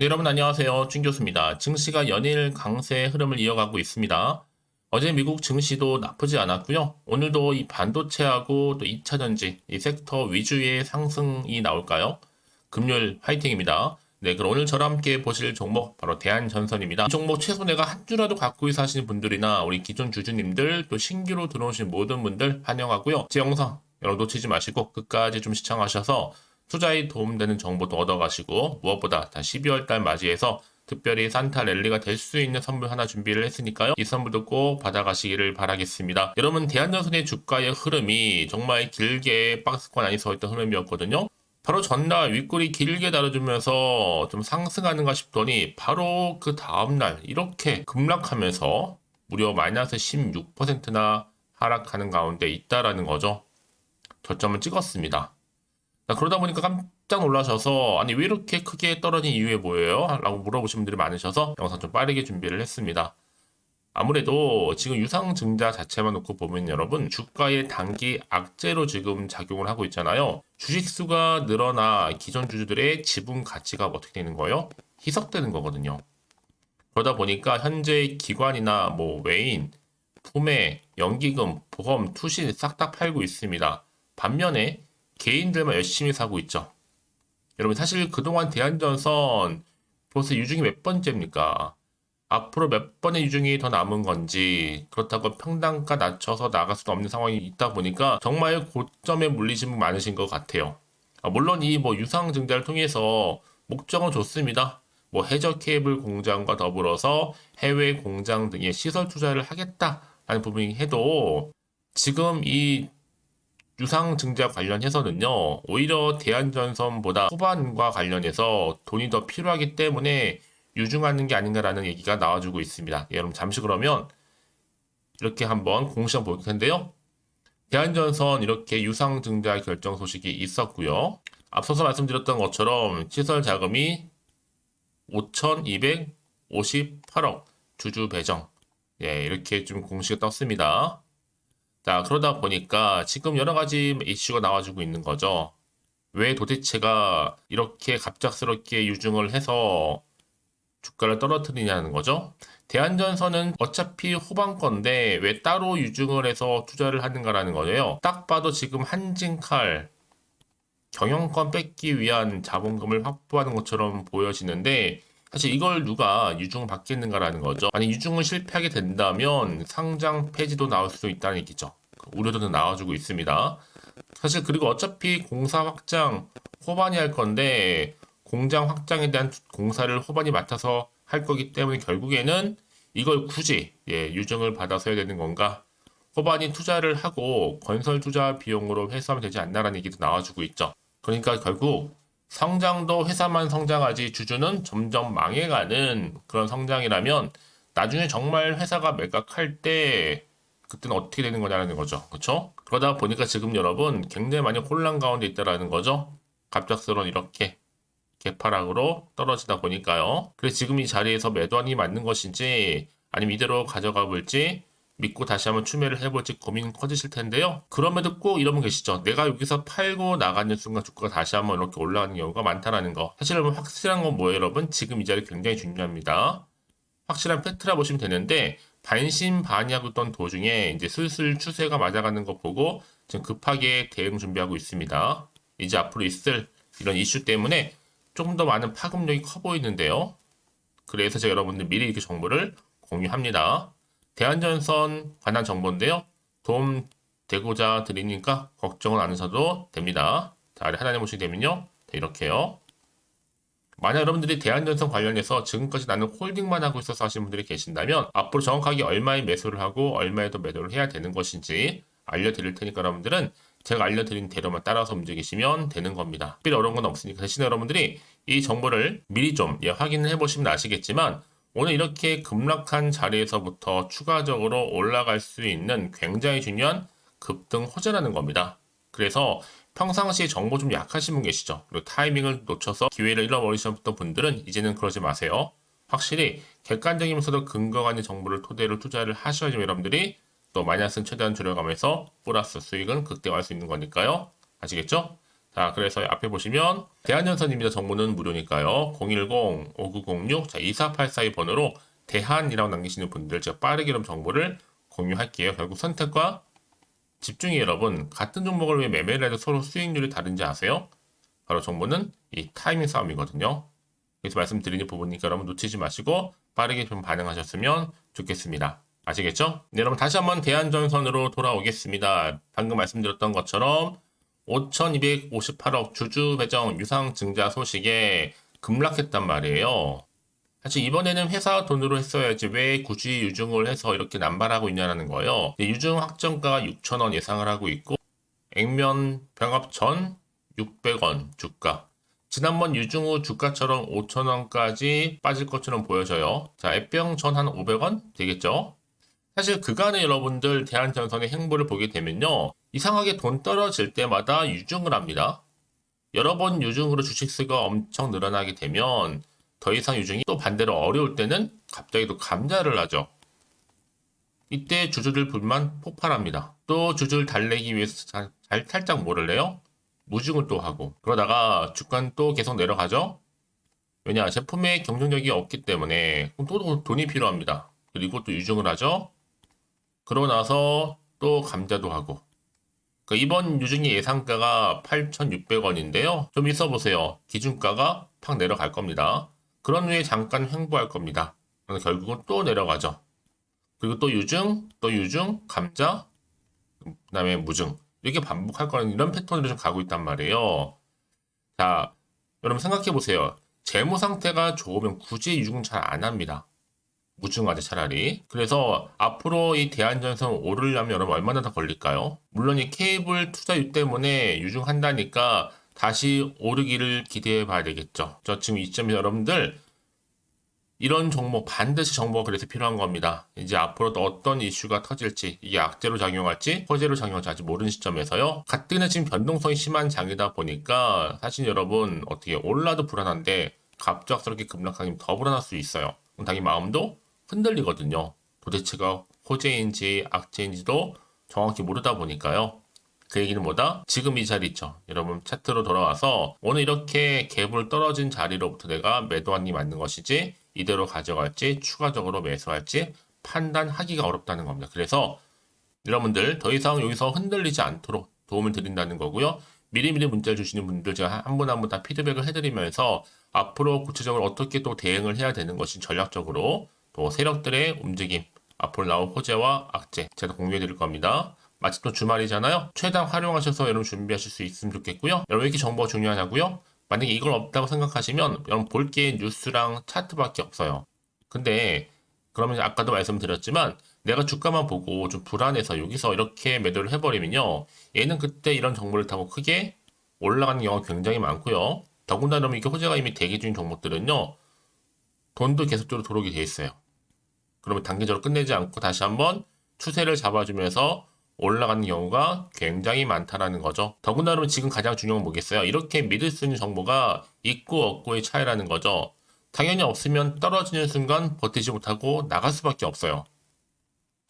네, 여러분 안녕하세요. 준 교수입니다. 증시가 연일 강세 흐름을 이어가고 있습니다. 어제 미국 증시도 나쁘지 않았고요. 오늘도 이 반도체하고 또 2차전지, 이 섹터 위주의 상승이 나올까요? 금요일 화이팅입니다. 네, 그럼 오늘 저랑 함께 보실 종목 바로 대한전선입니다. 이 종목 최소 내가 한 주라도 갖고 있어 하시는 분들이나 우리 기존 주주님들 또 신규로 들어오신 모든 분들 환영하고요. 제 영상 여러분 놓치지 마시고 끝까지 좀 시청하셔서 투자에 도움되는 정보도 얻어가시고 무엇보다 다 12월 달 맞이해서 특별히 산타 랠리가 될 수 있는 선물 하나 준비를 했으니까요. 이 선물도 꼭 받아가시기를 바라겠습니다. 여러분 대한전선의 주가의 흐름이 정말 길게 박스권 안에 서 있던 흐름이었거든요. 바로 전날 윗골이 길게 다뤄주면서 좀 상승하는가 싶더니 바로 그 다음날 이렇게 급락하면서 무려 마이너스 16%나 하락하는 가운데 있다라는 거죠. 저점을 찍었습니다. 자, 그러다 보니까 깜짝 놀라셔서 아니 왜 이렇게 크게 떨어진 이유에 뭐예요? 라고 물어보신 분들이 많으셔서 영상 좀 빠르게 준비를 했습니다. 아무래도 지금 유상증자 자체만 놓고 보면 여러분 주가의 단기 악재로 지금 작용을 하고 있잖아요. 주식수가 늘어나 기존 주주들의 지분 가치가 어떻게 되는 거예요? 희석되는 거거든요. 그러다 보니까 현재 기관이나 뭐 외인, 품에, 연기금, 보험, 투신 싹 다 팔고 있습니다. 반면에 개인들만 열심히 사고 있죠. 여러분 사실 그동안 대한전선 벌써 유중이 몇 번째입니까? 앞으로 몇 번의 유중이 더 남은 건지 그렇다고 평단가 낮춰서 나갈 수도 없는 상황이 있다 보니까 정말 고점에 물리신 분 많으신 것 같아요. 아, 물론 이 뭐 유상 증자를 통해서 목적은 좋습니다. 뭐 해저 케이블 공장과 더불어서 해외 공장 등의 시설 투자를 하겠다라는 부분이 해도 지금 이 유상 증자 관련해서는요, 오히려 대한전선보다 후반과 관련해서 돈이 더 필요하기 때문에 유증하는 게 아닌가라는 얘기가 나와주고 있습니다. 예, 여러분 잠시 그러면 이렇게 한번 공시한 볼 텐데요. 대한전선 이렇게 유상 증자 결정 소식이 있었고요. 앞서서 말씀드렸던 것처럼 시설 자금이 5,258억 주주 배정. 예, 이렇게 좀 공시가 떴습니다. 자, 그러다 보니까 지금 여러 가지 이슈가 나와주고 있는 거죠. 왜 도대체가 이렇게 갑작스럽게 유증을 해서 주가를 떨어뜨리냐는 거죠. 대한전선은 어차피 후반 건데 왜 따로 유증을 해서 투자를 하는가라는 거예요. 딱 봐도 지금 한진칼 경영권 뺏기 위한 자본금을 확보하는 것처럼 보여지는데 사실 이걸 누가 유증을 받겠는가라는 거죠. 아니 유증을 실패하게 된다면 상장 폐지도 나올 수 있다는 얘기죠. 우려도 나와주고 있습니다. 사실 그리고 어차피 공사 확장 호반이 할 건데 공장 확장에 대한 공사를 호반이 맡아서 할 거기 때문에 결국에는 이걸 굳이 예, 유증을 받아서 해야 되는 건가? 호반이 투자를 하고 건설 투자 비용으로 회수하면 되지 않나라는 얘기도 나와주고 있죠. 그러니까 결국 성장도 회사만 성장하지 주주는 점점 망해가는 그런 성장이라면 나중에 정말 회사가 매각할 때 그때는 어떻게 되는 거냐는 거죠. 그렇죠? 그러다 보니까 지금 여러분 굉장히 많이 혼란 가운데 있다라는 거죠. 갑작스러운 이렇게 개파락으로 떨어지다 보니까요. 그래서 지금 이 자리에서 매도하는 게 맞는 것인지 아니면 이대로 가져가 볼지 믿고 다시 한번 추매를 해볼지 고민 커지실 텐데요. 그럼에도 꼭분 계시죠. 내가 여기서 팔고 나가는 순간 주가가 다시 한번 이렇게 올라가는 경우가 많다라는 거. 사실 여러분 확실한 건 뭐예요, 여러분? 지금 이 자리 굉장히 중요합니다. 확실한 팩트라 보시면 되는데 반신반의하고 있던 도중에 이제 슬슬 추세가 맞아가는 거 보고 지금 급하게 대응 준비하고 있습니다. 이제 앞으로 있을 이런 이슈 때문에 조금 더 많은 파급력이 커 보이는데요. 그래서 제가 여러분들 미리 이렇게 정보를 공유합니다. 대한전선 관한 정보인데요. 도움 되고자 드리니까 걱정은 안 하셔도 됩니다. 자, 아래 하단에 보시게 되면요. 이렇게요. 만약 여러분들이 대한전선 관련해서 지금까지 나는 홀딩만 하고 있어서 하시는 분들이 계신다면 앞으로 정확하게 얼마에 매수를 하고 얼마에 더 매도를 해야 되는 것인지 알려드릴 테니까 여러분들은 제가 알려드린 대로만 따라서 움직이시면 되는 겁니다. 특별히 어려운 건 없으니까 대신에 여러분들이 이 정보를 미리 좀 예, 확인을 해보시면 아시겠지만 오늘 이렇게 급락한 자리에서부터 추가적으로 올라갈 수 있는 굉장히 중요한 급등 호재라는 겁니다. 그래서 평상시에 정보 좀 약하신 분 계시죠? 그리고 타이밍을 놓쳐서 기회를 잃어버리셨던 분들은 이제는 그러지 마세요. 확실히 객관적이면서도 근거가 있는 정보를 토대로 투자를 하셔야지 여러분들이 또 마이너스는 최대한 줄여가면서 플러스 수익은 극대화할 수 있는 거니까요. 아시겠죠? 자, 그래서 앞에 보시면 대한연선입니다. 정보는 무료니까요. 010-5906, 자, 2484의 번호로 대한이라고 남기시는 분들 제가 빠르게 그럼 정보를 공유할게요. 결국 선택과 집중이 여러분 같은 종목을 왜 매매를 해도 서로 수익률이 다른지 아세요? 바로 정보는 이 타이밍 싸움이거든요. 그래서 말씀드리는 부분이니까 여러분 놓치지 마시고 빠르게 좀 반응하셨으면 좋겠습니다. 아시겠죠? 네, 여러분 다시 한번 대한전선으로 돌아오겠습니다. 방금 말씀드렸던 것처럼 5,258억 주주 배정 유상 증자 소식에 급락했단 말이에요. 사실 이번에는 회사 돈으로 했어야지 왜 굳이 유증을 해서 이렇게 남발하고 있냐는 거예요. 유증 확정가가 6,000원 예상을 하고 있고 액면 병합 전 600원 주가. 지난번 유증 후 주가처럼 5,000원까지 빠질 것처럼 보여져요. 자, 앱병 전 한 500원 되겠죠? 사실 그간의 여러분들 대한전선의 행보를 보게 되면요. 이상하게 돈 떨어질 때마다 유증을 합니다. 여러 번 유증으로 주식수가 엄청 늘어나게 되면 더 이상 유증이 또 반대로 어려울 때는 갑자기 또 감자를 하죠. 이때 주주들 불만 폭발합니다. 또 주주를 달래기 위해서 잘, 잘 살짝 뭐를 해요? 무증을 또 하고 그러다가 주가는 또 계속 내려가죠. 왜냐 제품의 경쟁력이 없기 때문에 또 돈이 필요합니다. 그리고 또 유증을 하죠. 그러고 나서 또 감자도 하고 그러니까 이번 유증의 예상가가 8,600원인데요. 좀 있어 보세요. 기준가가 팍 내려갈 겁니다. 그런 후에 잠깐 횡보할 겁니다. 결국은 또 내려가죠. 그리고 또 유증, 또 유증, 감자, 그 다음에 무증. 이렇게 반복할 거는 이런 패턴으로 좀 가고 있단 말이에요. 자, 여러분 생각해 보세요. 재무 상태가 좋으면 굳이 유증 잘 안 합니다. 무증하죠 차라리. 그래서 앞으로 이 대한전선 오르려면 여러분 얼마나 더 걸릴까요? 물론 이 케이블 투자유 때문에 유증한다니까 다시 오르기를 기대해 봐야 되겠죠. 저 지금 이점에서 여러분들 이런 종목 반드시 정보가 그래서 필요한 겁니다. 이제 앞으로 또 어떤 이슈가 터질지 이게 악재로 작용할지 허재로 작용할지 아직 모르는 시점에서요. 가뜩이나 지금 변동성이 심한 장이다 보니까 사실 여러분 어떻게 올라도 불안한데 갑작스럽게 급락하면 더 불안할 수 있어요. 당연히 마음도 흔들리거든요. 도대체가 호재인지 악재인지도 정확히 모르다 보니까요. 그 얘기는 뭐다? 지금 이 자리 있죠. 여러분 차트로 돌아와서 오늘 이렇게 갭을 떨어진 자리로부터 내가 매도한 게 맞는 것이지 이대로 가져갈지 추가적으로 매수할지 판단하기가 어렵다는 겁니다. 그래서 여러분들 더 이상 여기서 흔들리지 않도록 도움을 드린다는 거고요. 미리미리 문자를 주시는 분들 제가 한 분 한 분 다 피드백을 해드리면서 앞으로 구체적으로 어떻게 또 대응을 해야 되는 것이 전략적으로 또 세력들의 움직임 앞으로 나올 호재와 악재 제가 공유해 드릴 겁니다. 마침 또 주말이잖아요. 최대한 활용하셔서 여러분 준비하실 수 있으면 좋겠고요. 여러분 왜 이렇게 정보가 중요하냐고요? 만약에 이걸 없다고 생각하시면 여러분 볼 게 뉴스랑 차트밖에 없어요. 근데 그러면 아까도 말씀드렸지만 내가 주가만 보고 좀 불안해서 여기서 이렇게 매도를 해버리면요. 얘는 그때 이런 정보를 타고 크게 올라가는 경우가 굉장히 많고요. 더군다나 이게 호재가 이미 대기 중인 종목들은요. 돈도 계속적으로 들어오게 돼 있어요. 그러면 단기적으로 끝내지 않고 다시 한번 추세를 잡아주면서 올라가는 경우가 굉장히 많다라는 거죠. 더군다나 지금 가장 중요한 건 뭐겠어요? 이렇게 믿을 수 있는 정보가 있고 없고의 차이라는 거죠. 당연히 없으면 떨어지는 순간 버티지 못하고 나갈 수밖에 없어요.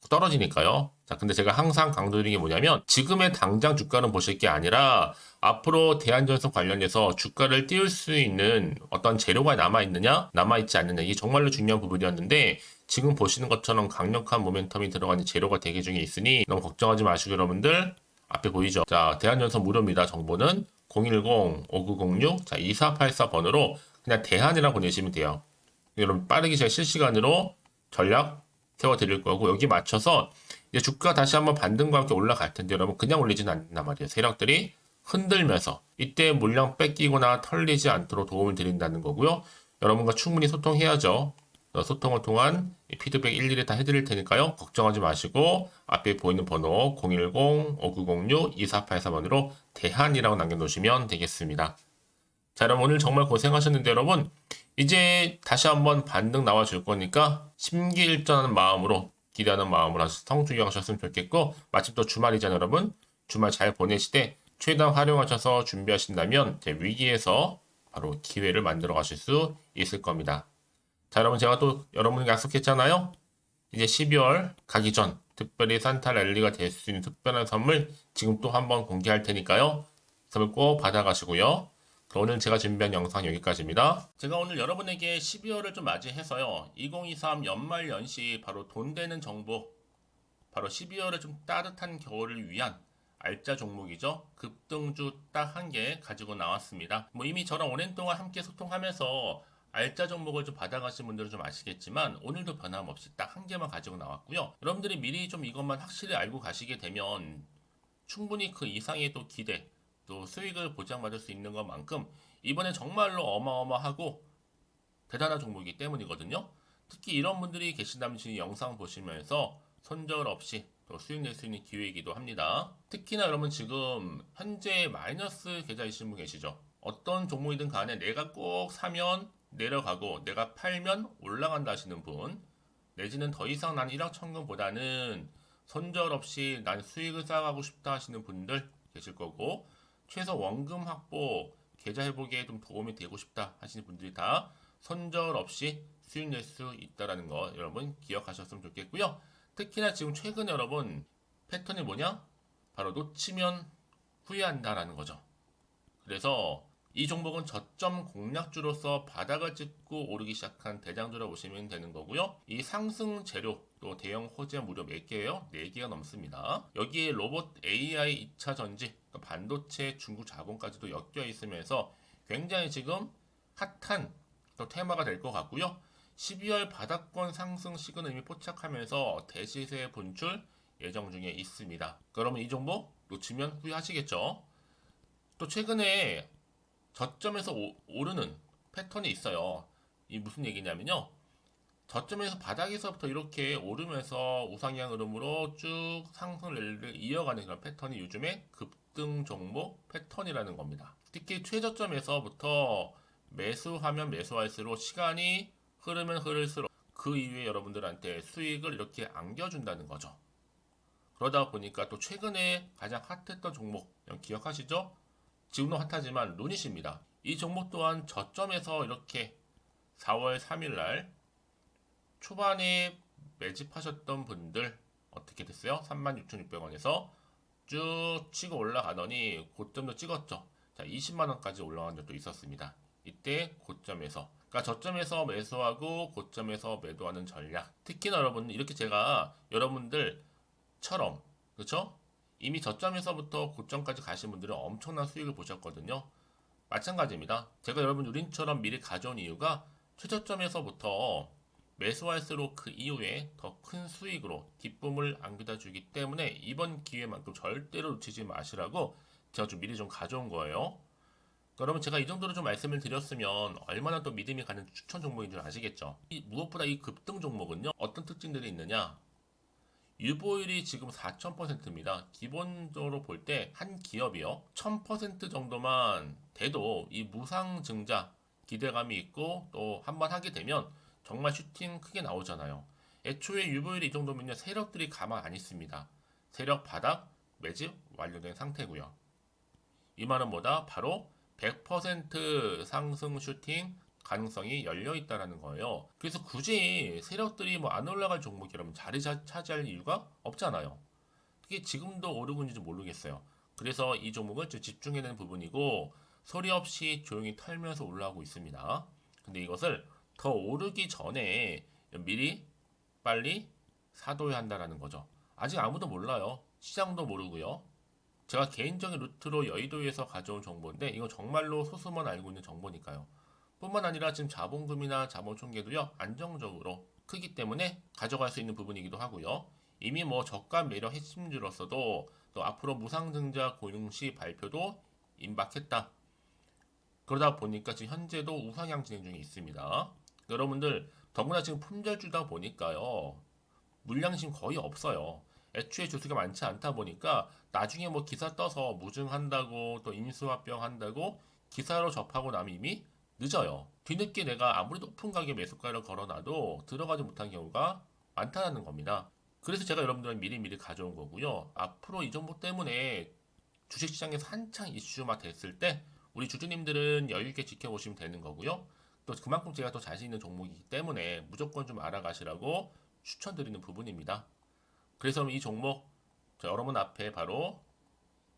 자꾸 떨어지니까요. 자, 근데 제가 항상 강조드리는 게 뭐냐면 지금의 당장 주가는 보실 게 아니라 앞으로 대한전선 관련해서 주가를 띄울 수 있는 어떤 재료가 남아 있느냐, 남아 있지 않느냐 이게 정말로 중요한 부분이었는데 지금 보시는 것처럼 강력한 모멘텀이 들어가는 재료가 대기 중에 있으니 너무 걱정하지 마시고 여러분들 앞에 보이죠? 자, 대한전선 무료입니다. 정보는 010-5906, 자, 2484 번호로 그냥 대한이라고 보내시면 돼요. 여러분 빠르게 제가 실시간으로 전략 세워드릴 거고 여기 맞춰서 이제 주가 다시 한번 반등과 함께 올라갈 텐데 여러분 그냥 올리지는 않는단 말이에요. 세력들이 흔들면서 이때 물량 뺏기거나 털리지 않도록 도움을 드린다는 거고요. 여러분과 충분히 소통해야죠. 소통을 통한 피드백 일일이 다 해드릴 테니까요. 걱정하지 마시고 앞에 보이는 번호 010-5906-2484번으로 대한이라고 남겨놓으시면 되겠습니다. 자 여러분 오늘 정말 고생하셨는데 여러분 이제 다시 한번 반등 나와 줄 거니까 심기일전하는 마음으로 기대하는 마음으로 성주기 하셨으면 좋겠고 마침 또 주말이잖아요 여러분 주말 잘 보내시되 최대한 활용하셔서 준비하신다면 제 위기에서 바로 기회를 만들어 가실 수 있을 겁니다. 자 여러분 제가 또 여러분에게 약속했잖아요. 이제 12월 가기 전 특별히 산타 랠리가 될 수 있는 특별한 선물 지금 또 한번 공개할 테니까요. 그러면 꼭 받아가시고요. 오늘 제가 준비한 영상 여기까지입니다. 제가 오늘 여러분에게 12월을 좀 맞이해서요. 2023 연말 연시 바로 돈 되는 정보, 바로 12월에 좀 따뜻한 겨울을 위한 알짜 종목이죠. 급등주 딱 한 개 가지고 나왔습니다. 뭐 이미 저랑 오랜 동안 함께 소통하면서 알짜 종목을 좀 받아가신 분들은 좀 아시겠지만 오늘도 변함없이 딱 한 개만 가지고 나왔고요. 여러분들이 미리 좀 이것만 확실히 알고 가시게 되면 충분히 그 이상의 또 기대, 또 수익을 보장받을 수 있는 것만큼 이번에 정말로 어마어마하고 대단한 종목이기 때문이거든요. 특히 이런 분들이 계신다면 지금 영상 보시면서 손절 없이 또 수익 낼 수 있는 기회이기도 합니다. 특히나 여러분 지금 현재 마이너스 계좌이신 분 계시죠? 어떤 종목이든 간에 내가 꼭 사면 내려가고 내가 팔면 올라간다 하시는 분 내지는 더 이상 난 1억 천금보다는 손절 없이 난 수익을 쌓아가고 싶다 하시는 분들 계실 거고 최소 원금 확보 계좌 회복에 좀 도움이 되고 싶다 하시는 분들이 다 손절 없이 수익 낼 수 있다라는 거 여러분 기억하셨으면 좋겠고요. 특히나 지금 최근에 여러분 패턴이 뭐냐? 바로 놓치면 후회한다라는 거죠. 그래서 이 종목은 저점 공략주로서 바닥을 찍고 오르기 시작한 대장주라고 보시면 되는 거고요. 이 상승 재료 또 대형 호재 무려 몇 개예요? 4개가 넘습니다. 여기에 로봇 AI 2차 전지, 또 반도체 중국 자본까지도 엮여 있으면서 굉장히 지금 핫한 또 테마가 될 것 같고요. 12월 바닥권 상승 시그널 이미 포착하면서 대시세 분출 예정 중에 있습니다. 그러면 이 종목 놓치면 후회하시겠죠? 또 최근에 저점에서 오, 오르는 패턴이 있어요. 이 무슨 얘기냐면요. 저점에서 바닥에서부터 이렇게 오르면서 우상향 흐름으로 쭉 상승을 이어가는 그런 패턴이 요즘에 급등 종목 패턴이라는 겁니다. 특히 최저점에서부터 매수하면 매수할수록 시간이 흐르면 흐를수록 그 이후에 여러분들한테 수익을 이렇게 안겨준다는 거죠. 그러다 보니까 또 최근에 가장 핫했던 종목 기억하시죠? 지금도 핫하지만 루닛입니다. 이 종목 또한 저점에서 이렇게 4월 3일 날 초반에 매집하셨던 분들 어떻게 됐어요? 36,600원에서 쭉 치고 올라가더니 고점도 찍었죠. 자, 20만 원까지 올라간 적도 있었습니다. 이때 고점에서 그러니까 저점에서 매수하고 고점에서 매도하는 전략. 특히나 여러분 이렇게 제가 여러분들처럼 그렇죠? 이미 저점에서부터 고점까지 가신 분들은 엄청난 수익을 보셨거든요. 마찬가지입니다. 제가 여러분 우린처럼 미리 가져온 이유가 최저점에서부터 매수할수록 그 이후에 더 큰 수익으로 기쁨을 안겨다 주기 때문에 이번 기회만큼 절대로 놓치지 마시라고 제가 좀 미리 좀 가져온 거예요. 여러분 제가 이 정도로 좀 말씀을 드렸으면 얼마나 또 믿음이 가는 추천 종목인 줄 아시겠죠? 이, 무엇보다 이 급등 종목은요 어떤 특징들이 있느냐 유보율이 지금 4,000%입니다. 기본적으로 볼 때 한 기업이요. 1,000% 정도만 돼도 이 무상 증자 기대감이 있고 또 한 번 하게 되면 정말 슈팅 크게 나오잖아요. 애초에 유보율이 이 정도면요. 세력들이 가만 안 있습니다. 세력 바닥 매집 완료된 상태고요. 이 말은 뭐다? 바로 100% 상승 슈팅 가능성이 열려 있다라는 거예요. 그래서 굳이 세력들이 뭐 안 올라갈 종목이 라면 자리 차지할 이유가 없잖아요. 그게 지금도 오르고 있는지 모르겠어요. 그래서 이 종목을 집중해야 되는 부분이고 소리 없이 조용히 털면서 올라오고 있습니다. 근데 이것을 더 오르기 전에 미리 빨리 사둬야 한다라는 거죠. 아직 아무도 몰라요. 시장도 모르고요. 제가 개인적인 루트로 여의도에서 가져온 정보인데 이거 정말로 소수만 알고 있는 정보니까요. 뿐만 아니라 지금 자본금이나 자본 총계도요 안정적으로 크기 때문에 가져갈 수 있는 부분이기도 하고요. 이미 뭐 저가 매력 핵심주로서도 또 앞으로 무상증자 고용시 발표도 임박했다. 그러다 보니까 지금 현재도 우상향 진행 중에 있습니다. 여러분들 더구나 지금 품절주다 보니까요 물량심 거의 없어요. 애초에 주수가 많지 않다 보니까 나중에 뭐 기사 떠서 무증한다고 또 인수합병 한다고 기사로 접하고 나면 이미 늦어요. 뒤늦게 내가 아무리 높은 가격 매수가를 걸어놔도 들어가지 못한 경우가 많다는 겁니다. 그래서 제가 여러분들은 미리미리 가져온 거고요. 앞으로 이 정보 때문에 주식시장에서 한창 이슈가 됐을 때 우리 주주님들은 여유있게 지켜보시면 되는 거고요. 또 그만큼 제가 더 자신 있는 종목이기 때문에 무조건 좀 알아가시라고 추천드리는 부분입니다. 그래서 이 종목 여러분 앞에 바로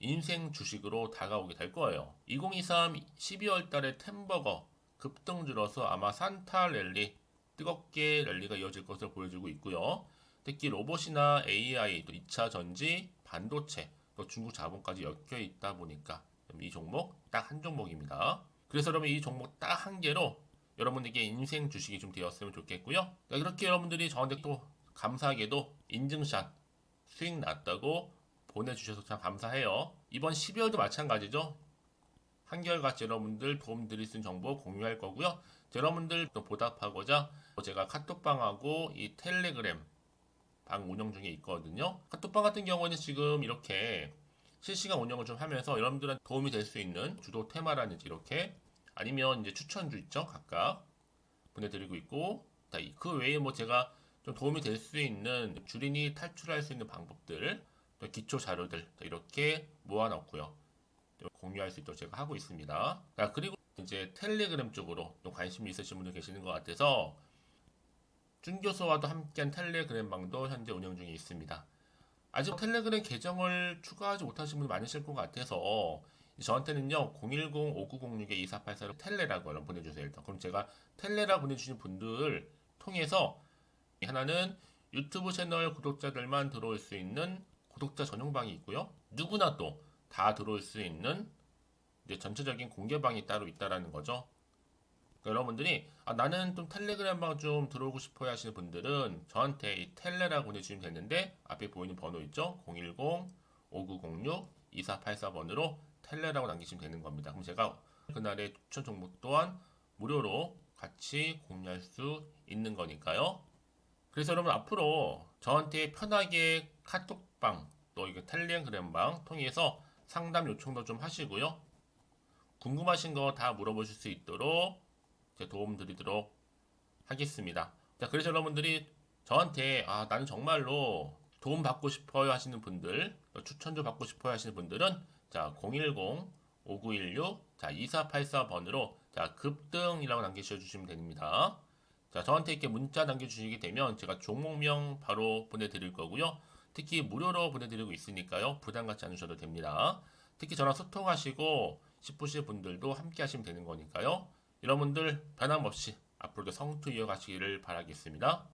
인생 주식으로 다가오게 될 거예요. 2023 12월 달에 템버거 급등 줄어서 아마 산타 랠리 뜨겁게 랠리가 이어질 것을 보여주고 있고요. 특히 로봇이나 AI, 또 2차 전지, 반도체, 또 중국 자본까지 엮여 있다 보니까 이 종목 딱 한 종목입니다. 그래서 여러분 이 종목 딱 한 개로 여러분에게 인생 주식이 좀 되었으면 좋겠고요. 자, 이렇게 여러분들이 저한테 또 감사하게도 인증샷 수익 났다고 보내주셔서 참 감사해요. 이번 12월도 마찬가지죠. 한결같이 여러분들 도움 드릴 수 있는 정보 공유할 거고요. 여러분들 또 보답하고자 제가 카톡방하고 이 텔레그램 방 운영 중에 있거든요. 카톡방 같은 경우는 지금 이렇게 실시간 운영을 좀 하면서 여러분들한테 도움이 될 수 있는 주도 테마라든지 이렇게 아니면 이제 추천주 있죠. 각각 보내드리고 있고 그 외에 뭐 제가 좀 도움이 될 수 있는 주린이 탈출할 수 있는 방법들 또 기초 자료들 자, 이렇게 모아놓고요. 좀 공유할 수 있도록 제가 하고 있습니다. 자, 그리고 이제 텔레그램 쪽으로 좀 관심이 있으신 분들 계시는 것 같아서 준 교수와도 함께한 텔레그램 방도 현재 운영 중에 있습니다. 아직 텔레그램 계정을 추가하지 못하신 분이 많으실 것 같아서 저한테는요 010-5906-2484로 텔레라고 보내주세요 일단. 그럼 제가 텔레라 보내주신 분들 통해서 하나는 유튜브 채널 구독자들만 들어올 수 있는 구독자 전용방이 있고요. 누구나 또 다 들어올 수 있는 이제 전체적인 공개방이 따로 있다라는 거죠. 그러니까 여러분들이 아, 나는 좀 텔레그램방 좀 들어오고 싶어요 하시는 분들은 저한테 이 텔레라 보내주시면 되는데 앞에 보이는 번호 있죠? 010-5906-2484번으로 텔레라고 남기시면 되는 겁니다. 그럼 제가 그날의 추천 종목 또한 무료로 같이 공유할 수 있는 거니까요. 그래서 여러분 앞으로 저한테 편하게 카톡방 또 이거 텔레그램방 통해서 상담 요청도 좀 하시고요. 궁금하신 거 다 물어보실 수 있도록 도움 드리도록 하겠습니다. 자, 그래서 여러분들이 저한테 아, 나는 정말로 도움 받고 싶어요 하시는 분들, 추천도 받고 싶어요 하시는 분들은 자, 010 5916 자, 2484번으로 자, 급등이라고 남기셔 주시면 됩니다. 자, 저한테 이렇게 문자 남겨 주시게 되면 제가 종목명 바로 보내 드릴 거고요. 특히 무료로 보내 드리고 있으니까요. 부담 갖지 않으셔도 됩니다. 특히 저랑 소통하시고 싶으실 분들도 함께 하시면 되는 거니까요. 여러분들 변함없이 앞으로도 성투 이어가시기를 바라겠습니다.